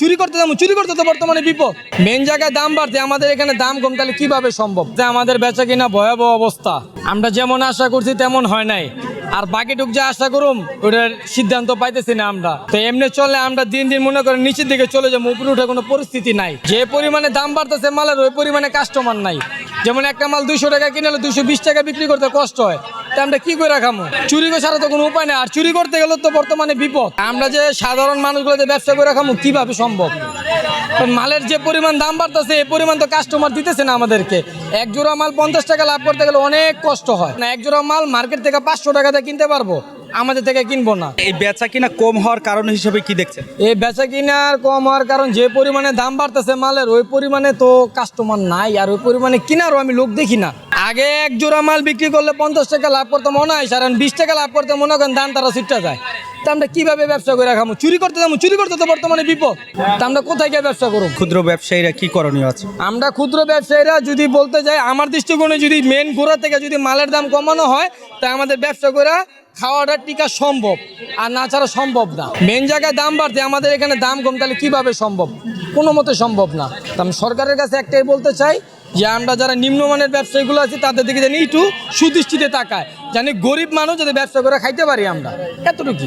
চুরি করতে যাব, চুরি করতে তো বর্তমানে বিপদ। মেন জায়গায় দাম বাড়তে আমাদের এখানে দাম কম, তাহলে কীভাবে সম্ভব? যে আমাদের বেচা কিনা ভয়াবহ অবস্থা। আমরা যেমন আশা করছি, তেমন হয় নাই। আর বাকিটুক যে আশা করুম, ওটার সিদ্ধান্ত পাইতেছি না আমরা। তো এমনি চলে আমরা দিন দিন মনে করেন নিচের দিকে চলে যাব, উপরে উঠে কোনো পরিস্থিতি নাই। যে পরিমাণে দাম বাড়তেছে মালের, ওই পরিমাণে কাস্টমার নাই। যেমন একটা মাল দুইশো টাকা কিনলে দুইশো বিশ টাকা বিক্রি করতে কষ্ট হয়। তা আমরা কি করে রাখামো চুরি করে ছাড়া তো কোনো উপায় নেই। আর চুরি করতে গেলে তো বর্তমানে বিপদ। আমরা যে সাধারণ মানুষগুলো যে ব্যবসা করে রাখামো কীভাবে সম্ভব? মালের যে পরিমাণ দাম বাড়তেছে এই পরিমাণ তো কাস্টমার দিতেছে না আমাদেরকে। এক জোড়া মাল পঞ্চাশ টাকা লাভ করতে গেলে অনেক কষ্ট হয়। না এক জোড়া মাল মার্কেট থেকে পাঁচশো টাকাতে কিনতে পারব আমাদের থেকে কিনবো না। এই বেচা কিনা কম হওয়ার কারণ হিসেবে কি দেখছেন? এই বেচা কিনার কম হওয়ার কারণ যে পরিমাণে দাম বাড়তেছে মালের ওই পরিমাণে তো কাস্টমার নাই আর ওই পরিমাণে কিনারও আমি লোক দেখি না। আগে এক জোড়া মাল বিক্রি করলে পঞ্চাশ টাকা লাভ করতে মনে হয় আর বিশ টাকা লাভ করতে মনে করেন দাম তারা সিটটা যায়। তা আমরা কীভাবে ব্যবসা করে রাখামো চুরি করতে যাব চুরি করতে তো বর্তমানে বিপদ। তা আমরা কোথায় গিয়ে ব্যবসা করব? ক্ষুদ্র ব্যবসায়ীরা কি করণীয় আছে? আমরা ক্ষুদ্র ব্যবসায়ীরা যদি বলতে যাই আমার দৃষ্টিকোণে যদি মেন গোড়া থেকে যদি মালের দাম কমানো হয় তা আমাদের ব্যবসা করে খাওয়াটা টিকা সম্ভব আর না ছাড়া সম্ভব না। মেন জায়গায় দাম বাড়তে আমাদের এখানে দাম কম তাহলে কীভাবে সম্ভব? কোনো মতে সম্ভব না। তা আমি সরকারের কাছে একটাই বলতে চাই যে আমরা যারা নিম্নমানের ব্যবসায়ীগুলো আছি, তাদের দিকে জানি একটু সুদৃষ্টিতে তাকায় জানি গরিব মানুষ যাতে ব্যবসা করে খাইতে পারি আমরা। এতটুকু